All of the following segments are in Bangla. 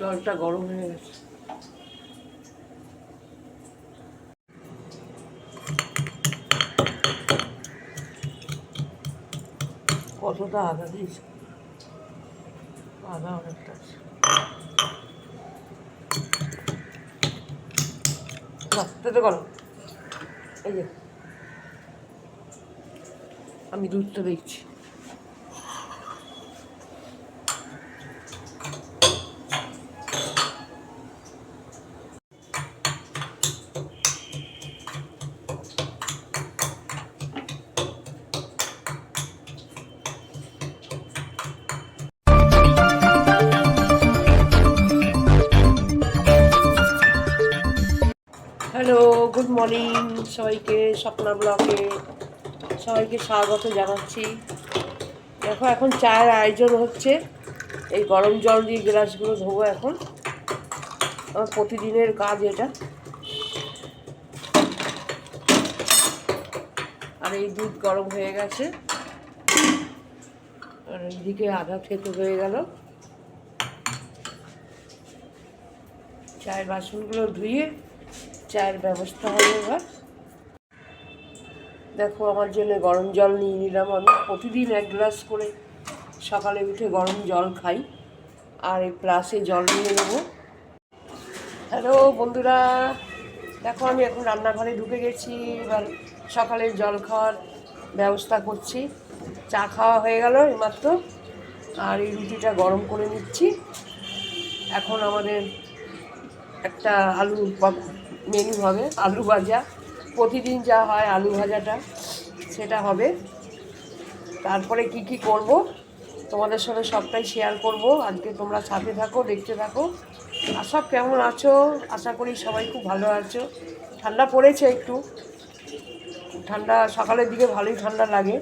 জলটা গরম হয়ে গেছে। কতটা আদা দিয়েছি? আদা অনেকটা আছে। পেতে করো এই যে। আমি দুধটা দেখছি মর্নিং সবাইকে স্বপ্না ব্লকে সবাইকে স্বাগত জানাচ্ছি। দেখো, এখন চায়ের আয়োজন হচ্ছে। এই গরম জল দিয়ে গ্লাসগুলো ধোবো এখন। আমার প্রতিদিনের কাজ এটা। আর এই দুধ গরম হয়ে গেছে। আর এইদিকে আধা থেতো হয়ে গেল। চায়ের বাসনগুলো ধুয়ে চায়ের ব্যবস্থা হবে এবার। দেখো আমার জন্য গরম জল নিয়ে নিলাম আমি। প্রতিদিন এক গ্লাস করে সকালে উঠে গরম জল খাই আর এই প্লাসে জল নিয়ে নেব। হ্যালো বন্ধুরা, দেখো আমি এখন রান্নাঘরে ঢুকে গেছি। এবার সকালে জল খাওয়ার ব্যবস্থা করছি। চা খাওয়া হয়ে গেল এইমাত্র। আর এই রুটিটা গরম করে নিচ্ছি। এখন আমাদের একটা আলু মেনু হবে আলু ভাজা। প্রতিদিন যা হয় আলু ভাজাটা, সেটা হবে। তারপরে কি কি করব, তোমাদের সঙ্গে সবটাই শেয়ার করব। আজকে তোমরা সাথে থাকো, দেখতে থাকো। আর সব কেমন আছো? আশা করি সবাই খুব ভালো আছো। ঠান্ডা পড়েছে একটু। ঠান্ডা, সকালের দিকে ভালোই ঠান্ডা লাগে।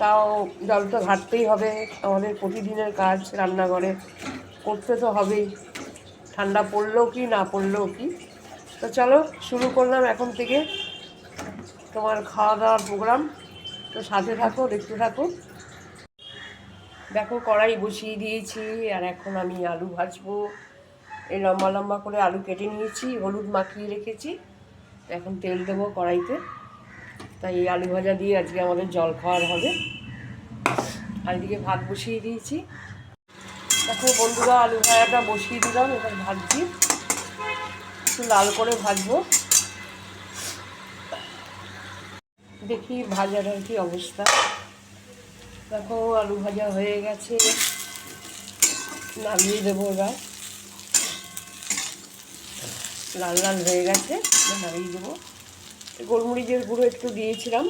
তাও জল তো ঘাটতেই হবে আমাদের প্রতিদিনের কাজ রান্নাঘরে। করতে তো হবেই। ঠান্ডা পড়লেও কি, না পড়লেও কি। তো চলো, শুরু করলাম এখন থেকে তোমার খাওয়া দাওয়ার প্রোগ্রাম তো সাথে থাকো, দেখতে থাকো। দেখো, কড়াই বসিয়ে দিয়েছি, আর এখন আমি আলু ভাজবো। এই লম্বা লম্বা করে আলু কেটে নিয়েছি, হলুদ মাখিয়ে রেখেছি। এখন তেল দেবো কড়াইতে। তাই এই আলু ভাজা দিয়ে আজকে আমাদের জল খাওয়ার হবে। আর এদিকে ভাত বসিয়ে দিয়েছি। দেখো বন্ধুরা, আলু ভাজাটা বসিয়ে দিলাম, এবার ভাজছি। একটু লাল করে ভাজবো। দেখি ভাজাটার কি অবস্থা। দেখো, আলু ভাজা হয়ে গেছে। নামিয়ে দেবো এবার। লাল লাল হয়ে গেছে নামিয়ে দেবো। গোলমরিচের গুঁড়ো একটু দিয়েছিলাম,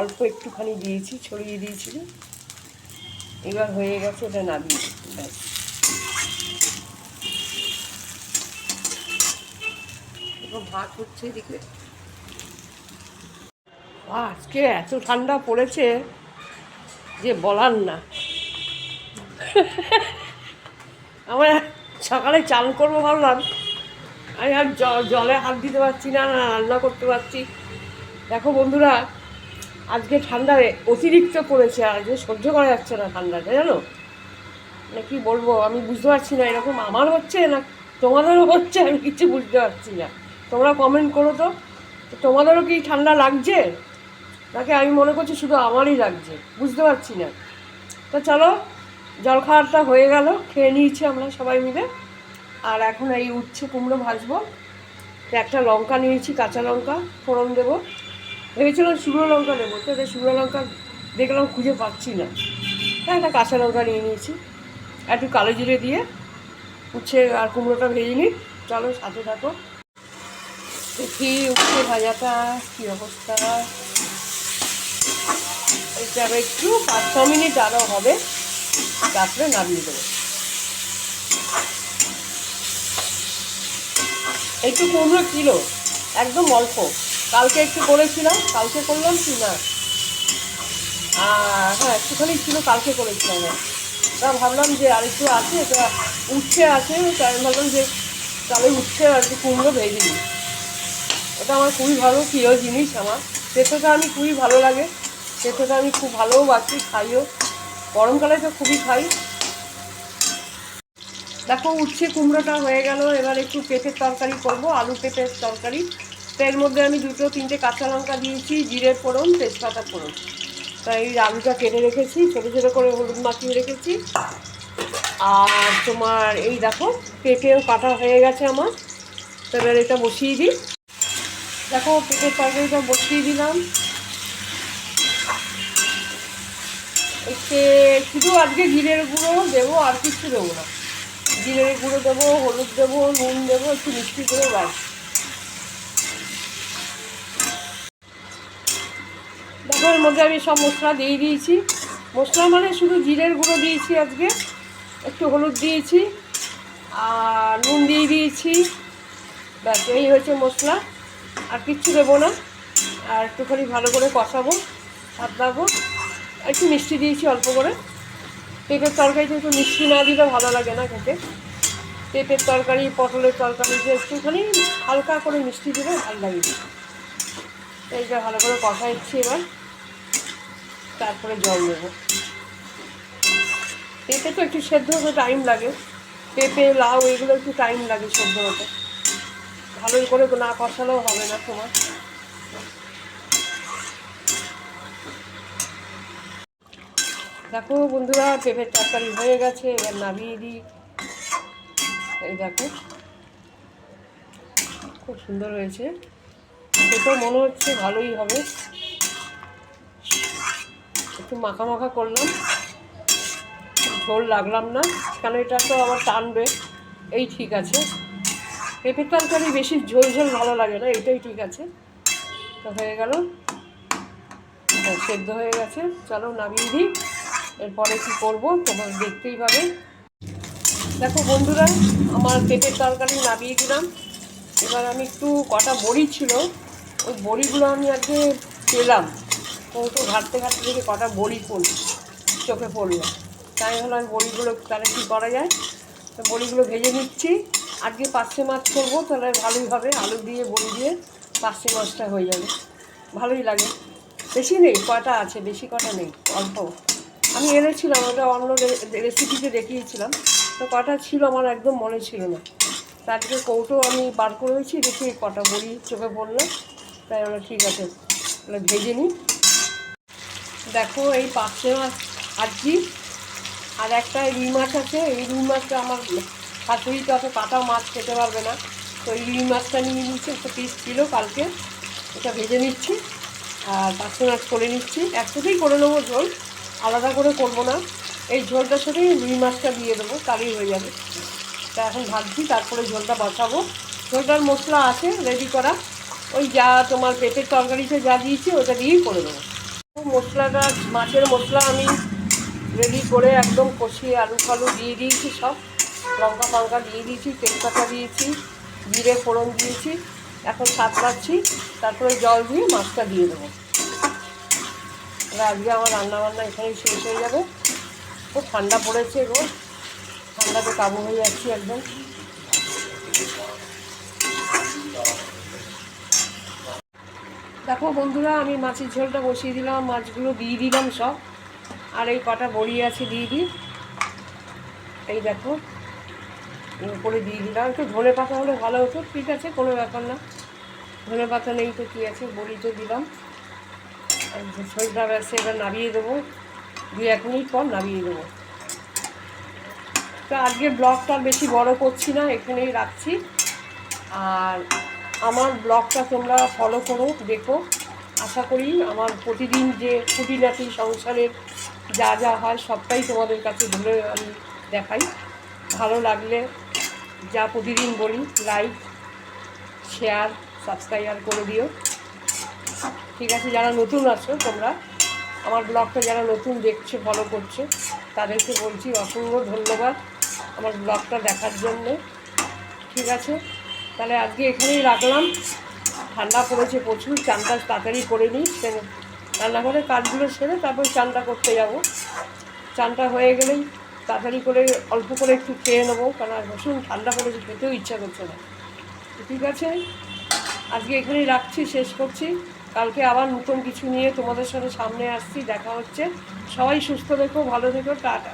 অল্প একটুখানি দিয়েছি, ছড়িয়ে দিয়েছিলাম। এবার হয়ে গেছে এটা নামিয়ে, ব্যাস। ভাত হচ্ছে এদিকে। আজকে এত ঠান্ডা পড়েছে যে বলার না। আমরা সকালে চান করব ভাবলাম। আমি আর জলে হাত দিতে পারছি না না, রান্না করতে পারছি। দেখো বন্ধুরা, আজকে ঠান্ডা অতিরিক্ত পড়েছে আর যে সহ্য করা যাচ্ছে না ঠান্ডাটা জানো? মানে কি বলব, আমি বুঝতে পারছি না এরকম আমার হচ্ছে না তোমাদেরও হচ্ছে, আমি কিছু বুঝতে পারছি না। তোমরা কমেন্ট করো তো। তোমাদেরও কি ঠান্ডা লাগছে? নাকি আমি মনে করছি শুধু আমারই লাগছে? বুঝতে পারছি না। তো চলো, জলখাবারটা হয়ে গেল, খেয়ে নিয়েছি আমরা সবাই মিলে। আর এখন এই উচ্ছে কুমড়ো ভাজবো। একটা লঙ্কা নিয়েছি, কাঁচা লঙ্কা, ফোড়ন দেবো। ভেবেছিলাম শুকনো লঙ্কা নেব তো শুকনো লঙ্কা দেখলাম খুঁজে পাচ্ছি না। হ্যাঁ একটা কাঁচা লঙ্কা নিয়ে নিয়েছি। একটু কালো জিরে দিয়ে উচ্ছে আর কুমড়োটা ভেজে নিই। চলো সাথে থাকো। দেখি উচ্ছে ভাজাটা কী অবস্থা। এটা একটু পাঁচ, ছ মিনিট আরও হবে, তারপরে নামিয়ে দেবো। একটু কুমড়ো কিলো একদম অল্প। কালকে একটু করেছিলাম, কালকে করলাম কি না? আর হ্যাঁ একটুখানি ছিল, কালকে করেছিলাম। তা ভাবলাম যে আর একটু আছে এটা উচ্ছে আছে, তাই ভাবলাম যে তাহলে উচ্ছে আর একটু কুমড়ো ভেজে দিই ওটা আমার খুবই ভালো প্রিয় জিনিস আমার। তেতোটা আমি খুবই ভালো লাগে। তেতোটা আমি খুব ভালোও বাসি, খাইও। গরমকালে তো খুবই খাই। দেখো, উচ্ছে কুমড়োটা হয়ে গেল। এবার একটু পেঁপের তরকারি করব, আলু পেঁপের তরকারি। তো এর মধ্যে আমি দুটো, তিনটে কাঁচা লঙ্কা দিয়েছি জিরে ফোড়ন তেজপাতা ফোড়ন। তাই এই আলুটা কেটে রেখেছি, ছোটো ছোটো করে হলুদ মাখিয়ে রেখেছি। আর তোমার এই দেখো, পেঁপেও কাটা হয়ে গেছে আমার। তো এবার এটা বসিয়ে দিই। দেখো, পেঁপের তরকারিটা বসিয়ে দিলাম। এতে শুধু আজকে জিরের গুঁড়ো দেবো, আর কিছু দেবো না। জিরের গুঁড়ো দেবো, হলুদ দেবো, নুন দেবো, একটু মিষ্টি করে বাস দেখো, এর মধ্যে আমি সব মশলা দিয়ে দিয়েছি। মশলা মানে শুধু জিরের গুঁড়ো দিয়েছি আজকে। একটু হলুদ দিয়েছি, আর নুন দিয়ে দিয়েছি। ব্যাস, এই হয়েছে মশলা। আর কিচ্ছু দেবো না। আর একটুখানি ভালো করে কষাবো দেবো একটু মিষ্টি দিয়েছি অল্প করে। পেঁপের তরকারিতে একটু মিষ্টি না দিলে ভালো লাগে না খেতে। পেঁপের তরকারি, পটলের তরকারিতে একটুখানি হালকা করে মিষ্টি দিলে ভালো লাগে। এইটা ভালো করে কষাইছি এবার। তারপরে জল দেবো। পেঁপে তো একটু সেদ্ধ হতে টাইম লাগে। পেঁপে, লাউ, এগুলো একটু টাইম লাগে সেদ্ধ হতে। ভালোই করে না কষালেও হবে না তোমার। দেখো বন্ধুরা, পেঁপের তরকারি হয়ে গেছে, এবার নামিয়ে দিই। এই দেখো, খুব সুন্দর হয়েছে। দেখেও মনে হচ্ছে ভালোই হবে। একটু মাখা মাখা করলাম। ঝোল লাগলাম না, কেন এটা তো আবার টানবে। এই ঠিক আছে। পেঁপের তরকারি বেশি ঝোল ঝোল ভালো লাগে না, এটাই ঠিক আছে। তো হয়ে গেল। সেদ্ধ হয়ে গেছে। চলো নামিয়ে দিই। এরপরে কী করব তোমার দেখতেই পাবে। দেখো বন্ধুরা, আমার পেঁপের তরকারি নামিয়ে দিলাম। এবার আমি একটু কটা বড়ি ছিল, ওই বড়িগুলো আমি আজকে পেলাম। কৌটো ঘাটতে ঘাটতে দেখে কটা বড়ি পড়ল, চোখে পড়ল। তাই হলো আমি বড়িগুলো তাহলে কী করা যায়? তো বড়িগুলো ভেজে নিচ্ছি। আজকে পার্শে মাছ করব, তাহলে ভালোই হবে, আলু দিয়ে, বড়ি দিয়ে পার্শে মাছটা হয়ে যাবে। ভালোই লাগে। বেশি নেই, কটা আছে, বেশি কটা নেই, অল্প। আমি এনেছিলাম, ওটা অন্য রেসিপিতে দেখিয়েছিলাম। তো কটা ছিল আমার একদম মনে ছিল না। তারপরে কৌটো আমি বার করেছি, দেখি কটা বড়ি চোখে পড়ল। তাই আমরা ঠিক আছে, তাহলে ভেজে নিই। দেখো এই পাঁচশো মাছ আজকি আর একটা রুই মাছ আছে, এই রুই মাছটা আমার শাশুড়ি তো অত কাটা মাছ খেতে পারবে না। তো রুই মাছটা নিয়ে নিচ্ছি একটা পিস ছিল কালকে। এটা ভেজে নিচ্ছি, আর পাঁচশো মাছ করে নিচ্ছি। একসাথেই করে নেব ঝোল, আলাদা করে করব না। এই ঝোলটার সাথেই রুই মাছটা দিয়ে দেবো তাহলেই হয়ে যাবে। তা এখন ভাবছি তারপরে ঝোলটা বসাবো। ঝোলটার মশলা আছে রেডি করা। ওই যা তোমার পেটের তরকারিতে যা দিয়েছি, ওটা দিয়েই করে দেবো। মশলাটা, মাছের মশলা আমি রেডি করে একদম কষিয়ে আলু ফালু দিয়ে দিয়েছি সব। লঙ্কা ফঙ্কা দিয়ে দিয়েছি, তেজপাতা দিয়েছি, জিরে ফোড়ন দিয়েছি, এখন সাঁতরাচ্ছি তারপরে জল দিয়ে মাছটা দিয়ে দেবো। আজকে আমার রান্নাবান্না এখানেই শেষ হয়ে যাবে। খুব ঠান্ডা পড়েছে রোজ ঠান্ডাতে কাবু হয়ে যাচ্ছি একদম। দেখো বন্ধুরা, আমি মাছের ঝোলটা বসিয়ে দিলাম, মাছগুলো দিয়ে দিলাম সব। আর এই কটা বড়ি আছে, দিয়ে দিই। এই দেখো। উপরে দিয়ে দিলাম। একটু ধনে পাতা হলে ভালো হতো, ঠিক আছে, কোনো ব্যাপার না। ধনে পাতা নেই তো কী আছে বড়ি তো দিলাম ঝোলটা ব্যাসে, এবার নামিয়ে দেবো। দু এক মিনিট পর নামিয়ে দেবো। তো আজকে ব্লগটা বেশি বড় করছি না, এখানেই রাখছি। আর আমার ব্লগটা তোমরা ফলো করো, দেখো। আশা করি আমার প্রতিদিন যে খুঁটিনাটি সংসারের যা যা হয়, সবটাই তোমাদের কাছে ধরে আমি দেখাই। ভালো লাগলে যা প্রতিদিন বলি লাইক শেয়ার সাবস্ক্রাইবার করে দিও। ঠিক আছে, যারা নতুন আছো তোমরা, আমার ব্লগটা যারা নতুন দেখছে ফলো করছে, তাদেরকে বলছি অসংখ্য ধন্যবাদ আমার ব্লগটা দেখার জন্য। ঠিক আছে? তাহলে আজকে এখানেই রাখলাম। ঠান্ডা পড়েছে প্রচুর, চানটা তাড়াতাড়ি করে নিই। রান্নাঘরের কাজগুলো সেরে তারপর চানটা করতে যাব। চানটা হয়ে গেলেই তাড়াতাড়ি করে, অল্প করে একটু খেয়ে নেব, কারণ আর ভীষণ ঠান্ডা করে খেতেও ইচ্ছা করছে না। ঠিক আছে, আজকে এখানেই রাখছি, শেষ করছি। কালকে আবার নতুন কিছু নিয়ে তোমাদের সাথে সামনে আসছি, দেখা হচ্ছে। সবাই সুস্থ দেখো ভালো থেকো, টাটা।